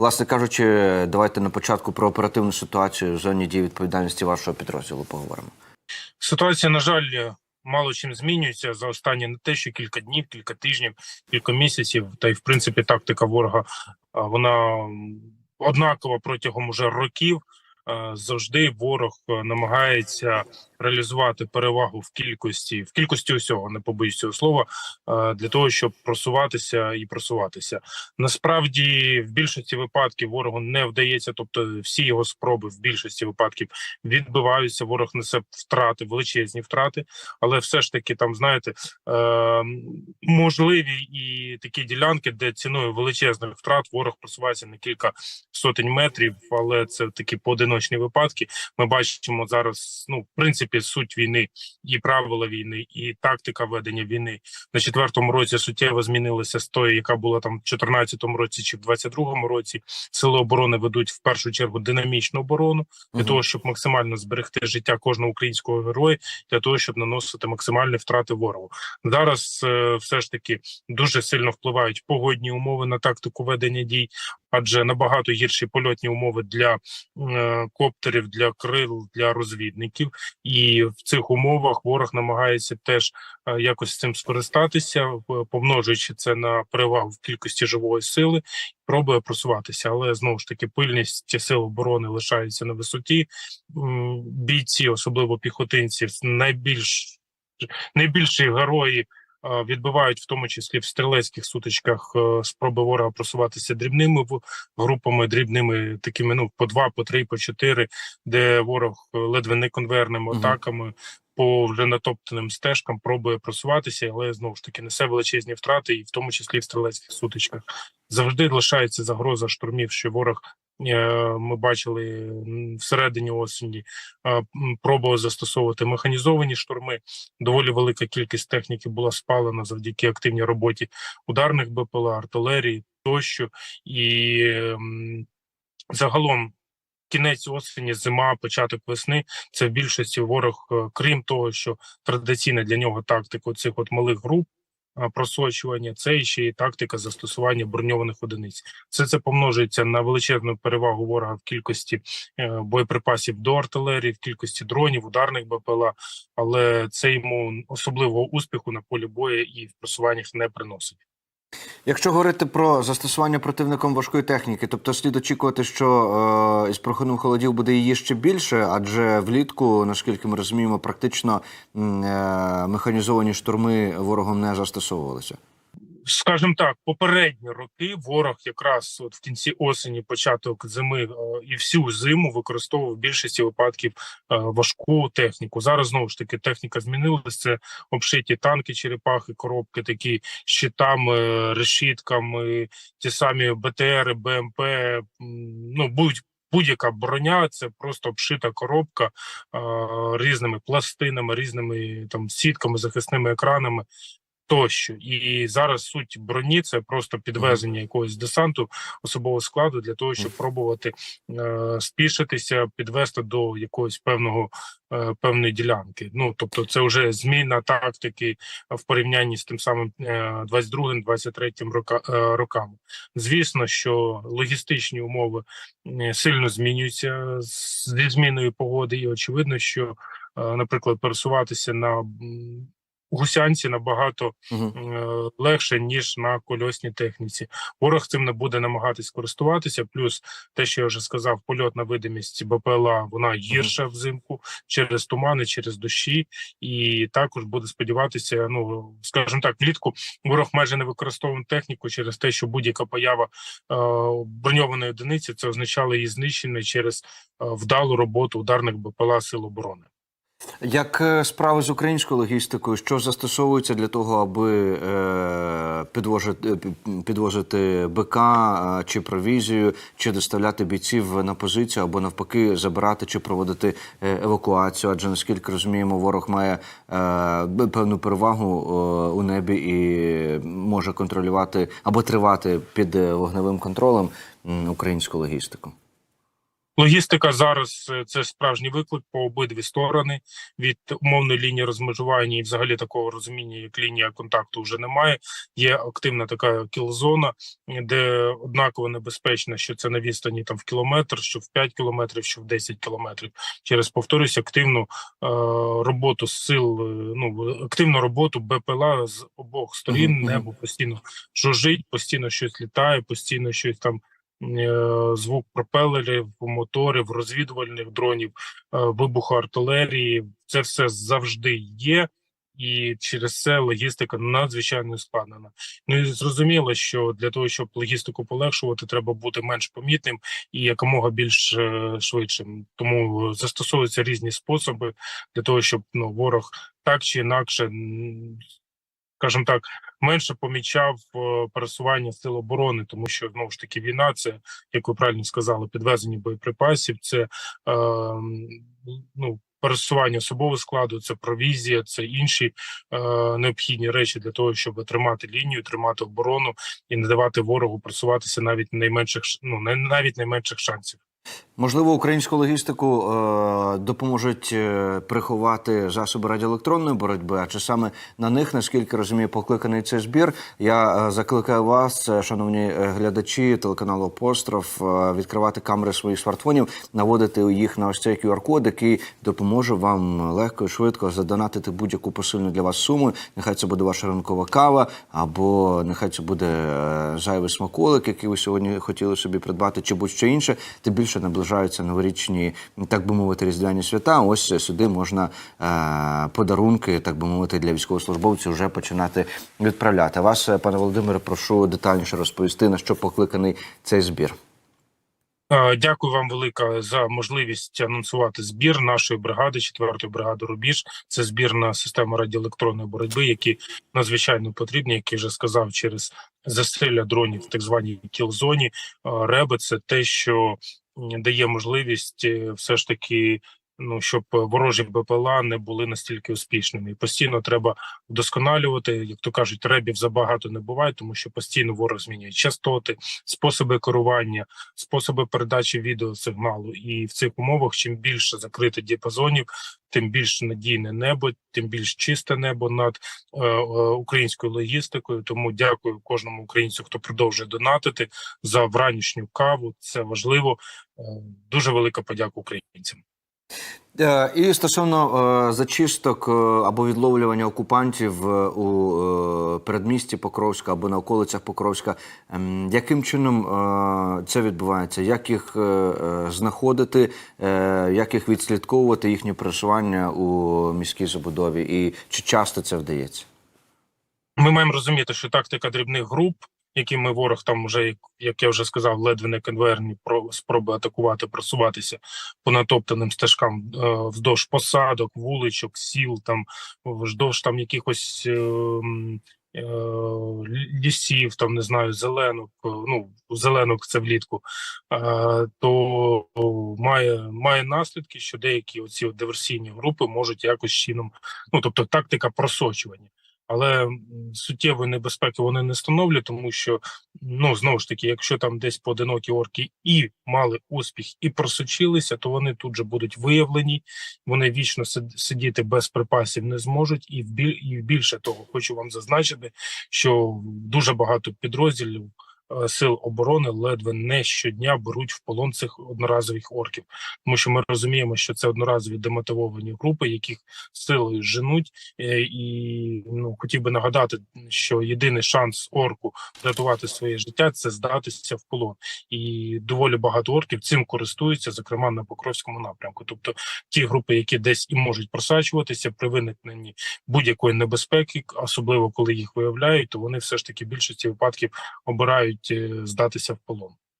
Власне кажучи, давайте на початку про оперативну ситуацію в зоні дії відповідальності вашого підрозділу поговоримо. Ситуація, на жаль, мало чим змінюється за останні не те, що кілька днів, кілька тижнів, кілька місяців. Та й в принципі тактика ворога вона однакова протягом уже років. Завжди ворог намагається реалізувати перевагу в кількості, в кількості усього, не побоюсь цього слова, е, для того, щоб просуватися і просуватися. Насправді, в більшості випадків ворогу не вдається, тобто всі його спроби в більшості випадків відбиваються. Ворог несе втрати, величезні втрати, але все ж таки там знаєте е, можливі і такі ділянки, де ціною величезних втрат ворог просувається на кілька сотень метрів, але це такі поодиночні випадки. Ми бачимо зараз. Ну, в принципі, суть війни і правила війни, і тактика ведення війни на четвертому році суттєво змінилася з тої, яка була там в 14-му році чи в 22-му році. Сили оборони ведуть в першу чергу динамічну оборону для Мгм. того, щоб максимально зберегти життя кожного українського героя, для того, щоб наносити максимальні втрати ворогу. Зараз е, все ж таки дуже сильно впливають погодні умови на тактику ведення дій, адже набагато гірші польотні умови для е, коптерів, для крил, для розвідників. І в цих умовах ворог намагається теж е, якось цим скористатися, помножуючи це на перевагу в кількості живої сили, пробує просуватися. Але знову ж таки, пильність сил оборони лишається на висоті. Бійці, особливо піхотинці, найбільш найбільші герої. Е, Відбивають в тому числі в стрілецьких сутичках е, спроби ворога просуватися дрібними групами, дрібними такими ну по два, по три, по чотири, де ворог е, ледве не конверними атаками по вже натоптаним стежкам пробує просуватися, але знову ж таки несе величезні втрати, і в тому числі в стрілецьких сутичках. Завжди лишається загроза штурмів, що ворог. Е, Ми бачили всередині осені е, м, пробував застосовувати механізовані штурми. Доволі велика кількість техніки була спалена завдяки активній роботі ударних БПЛА, артилерії тощо. І загалом кінець осені, зима, початок весни це в більшості ворог, е, крім того, що традиційна для нього тактика цих от малих груп. Е, Просочування це ще і тактика застосування броньованих одиниць. Все це помножується на величезну перевагу ворога в кількості е, боєприпасів до артилерії, в кількості дронів, ударних БПЛА, але це йому особливого успіху на полі бою і в просуваннях не приносить. Якщо говорити про застосування противником важкої техніки, тобто слід очікувати, що е, із проходом холодів буде її ще більше, адже влітку, наскільки ми розуміємо, практично е, механізовані штурми ворогом не застосовувалися. Скажімо так, попередні роки ворог якраз от в кінці осені, початок зими е, і всю зиму використовував в більшості випадків е, важку техніку. Зараз знову ж таки техніка змінилася. Це обшиті танки, черепахи, коробки, такі щитами, решітками, ті самі БТР, БМП. Ну будь. Будь-яка броня це просто обшита коробка е, різними пластинами, різними там сітками, захисними екранами тощо. І зараз суть броні це просто підвезення якогось десанту особового складу для того, щоб пробувати е, спішитися, підвести до якогось певного е, певної ділянки. Ну тобто, це вже зміна тактики в порівнянні з тим самим е, 22-23 рока, е, роками. Звісно, що логістичні умови е, сильно змінюються зі зміною погоди, і очевидно, що, е, наприклад, пересуватися на гусянці набагато Угу. легше ніж на кольосній техніці. Ворог цим не буде намагатись користуватися. Плюс те, що я вже сказав, польотна видимість БПЛА вона гірша взимку через тумани, через дощі, і також буде сподіватися. Ну скажімо так, влітку ворог майже не використовує техніку через те, що будь-яка поява е, броньованої одиниці це означало її знищення через е, вдалу роботу ударних БПЛА сил оборони. Як е, справи з українською логістикою, що застосовується для того, аби е, підвозити, е, підвозити БК чи провізію, чи доставляти бійців на позицію, або навпаки забирати чи проводити евакуацію? Адже наскільки розуміємо, ворог має певну перевагу у небі і може контролювати або тривати під вогневим контролем українську логістику. Логістика зараз е, це справжній виклик по обидві сторони від умовної лінії розмежування і взагалі такого розуміння, як лінія контакту, вже немає. Є активна така кілзона, де однаково небезпечно, що це на відстані там в кілометр, що в 5 кілометрів, що в 10 кілометрів. Через повторюсь, активну е, роботу сил, е, ну активну роботу БПЛА з обох сторін. Небо постійно жужить, постійно щось літає, постійно щось там. Е, Звук пропелерів, моторів, розвідувальних дронів, е, вибуху артилерії це все завжди є, і через це логістика надзвичайно складнена. Ну і зрозуміло, що для того, щоб логістику полегшувати, треба бути менш помітним і якомога більш е, швидшим. Тому застосовуються різні способи для того, щоб ну ворог так чи інакше, скажімо так, менше помічав е, пересування сил оборони, тому що знову ж таки війна це, як ви правильно сказали, підвезення боєприпасів, це е, ну. Пересування особового складу, це провізія, це інші е, необхідні речі для того, щоб тримати лінію, тримати оборону і не давати ворогу просуватися навіть найменших ну навіть найменших шансів. Можливо, українську логістику е, допоможуть е, приховати засоби радіоелектронної боротьби, а чи саме на них, наскільки розумію, покликаний цей збір. Я е, закликаю вас, е, шановні глядачі телеканалу Апостроф, е, відкривати камери своїх смартфонів, наводити їх на ось цей QR-код, який допоможе вам легко і швидко задонатити будь-яку посильну для вас суму. Нехай це буде ваша ранкова кава, або нехай це буде зайвий смаколик, який ви сьогодні хотіли собі придбати, чи будь-що інше. Тим більше наближаються новорічні, так би мовити, різдвяні свята. Ось сюди можна е, подарунки, так би мовити, для військовослужбовців вже починати відправляти. Вас, е, пане Володимире, прошу детальніше розповісти, на що покликаний цей збір. Е, Дякую вам велика за можливість анонсувати збір нашої бригади, 4-ї бригади Рубіж. Це збір на систему радіоелектронної боротьби, які надзвичайно потрібні, як я вже сказав, через засилля дронів в так званій кілзоні. Реби це те, що дає можливість е, все ж таки. Ну, щоб ворожі БПЛА не були настільки успішними, і постійно треба вдосконалювати. Як то кажуть, ребів забагато не буває, тому що постійно ворог змінює частоти, способи керування, способи передачі відеосигналу. І в цих умовах, чим більше закрито діапазонів, тим більш надійне небо, тим більш чисте небо над е, е, українською логістикою. Тому дякую кожному українцю, хто продовжує донатити за вранішню каву. Це важливо. Е, дуже велика подяка українцям. Е, І стосовно е, зачисток е, або відловлювання окупантів у передмісті Покровська або на околицях Покровська, ем, яким чином це відбувається? Як їх знаходити, як їх відслідковувати, їхнє пересування у міській забудові, і чи часто це вдається? Ми маємо розуміти, що тактика дрібних груп, якими ворог там вже, як- я вже сказав, ледве не конвейерні про спроби атакувати, просуватися по натоптаним стежкам е, вздовж посадок, вуличок, сіл, там вздовж там якихось е, е, лісів, там не знаю, зеленок. Ну зеленок це влітку. То має має наслідки, що деякі оці диверсійні групи можуть якось чином, ну тобто тактика просочування але суттєвої небезпеки вони не становлять, тому що ну знову ж таки, якщо там десь поодинокі орки і мали успіх, і просочилися, то вони тут же будуть виявлені. Вони вічно сидіти без припасів не зможуть, і в і більше того, хочу вам зазначити, що дуже багато підрозділів. Е, Сил оборони ледве не щодня беруть в полон цих одноразових орків, тому що ми розуміємо, що це одноразові демотивовані групи, яких силою женуть, Е, і ну хотів би нагадати, що єдиний шанс орку врятувати своє життя це здатися в полон, і доволі багато орків цим користуються, зокрема на Покровському напрямку. Тобто ті групи, які десь і можуть просачуватися при виникненні будь-якої небезпеки, особливо коли їх виявляють, то вони все ж таки більшості випадків обирають е, здатися в полон.